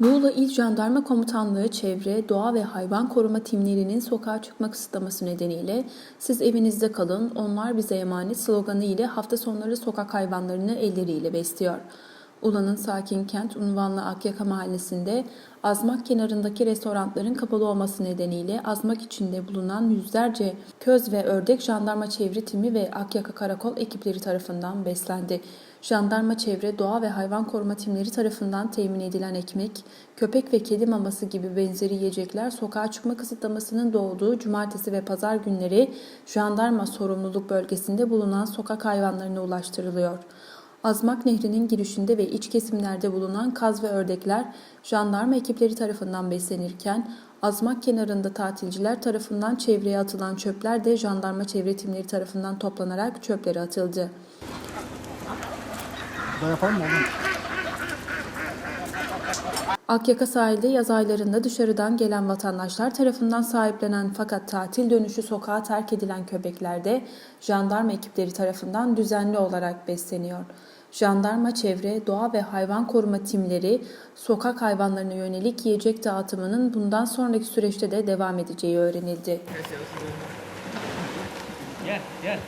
Muğla İl Jandarma Komutanlığı Çevre, Doğa ve Hayvan Koruma timlerinin sokağa çıkma kısıtlaması nedeniyle siz evinizde kalın, onlar bize emanet sloganı ile hafta sonları sokak hayvanlarını elleriyle besliyor. Ulan'ın sakin kent unvanlı Akyaka mahallesinde Azmak kenarındaki restoranların kapalı olması nedeniyle Azmak içinde bulunan yüzlerce köz ve ördek jandarma çevre timi ve Akyaka karakol ekipleri tarafından beslendi. Jandarma çevre, doğa ve hayvan koruma timleri tarafından temin edilen ekmek, köpek ve kedi maması gibi benzeri yiyecekler sokağa çıkma kısıtlamasının doğduğu cumartesi ve pazar günleri jandarma sorumluluk bölgesinde bulunan sokak hayvanlarına ulaştırılıyor. Azmak Nehri'nin girişinde ve iç kesimlerde bulunan kaz ve ördekler jandarma ekipleri tarafından beslenirken Azmak kenarında tatilciler tarafından çevreye atılan çöpler de jandarma çevre timleri tarafından toplanarak çöplere atıldı. Da yapalım mı? Akyaka sahilde yaz aylarında dışarıdan gelen vatandaşlar tarafından sahiplenen fakat tatil dönüşü sokağa terk edilen köpeklerde jandarma ekipleri tarafından düzenli olarak besleniyor. Jandarma çevre, doğa ve hayvan koruma timleri sokak hayvanlarına yönelik yiyecek dağıtımının bundan sonraki süreçte de devam edeceği öğrenildi. Gel gel.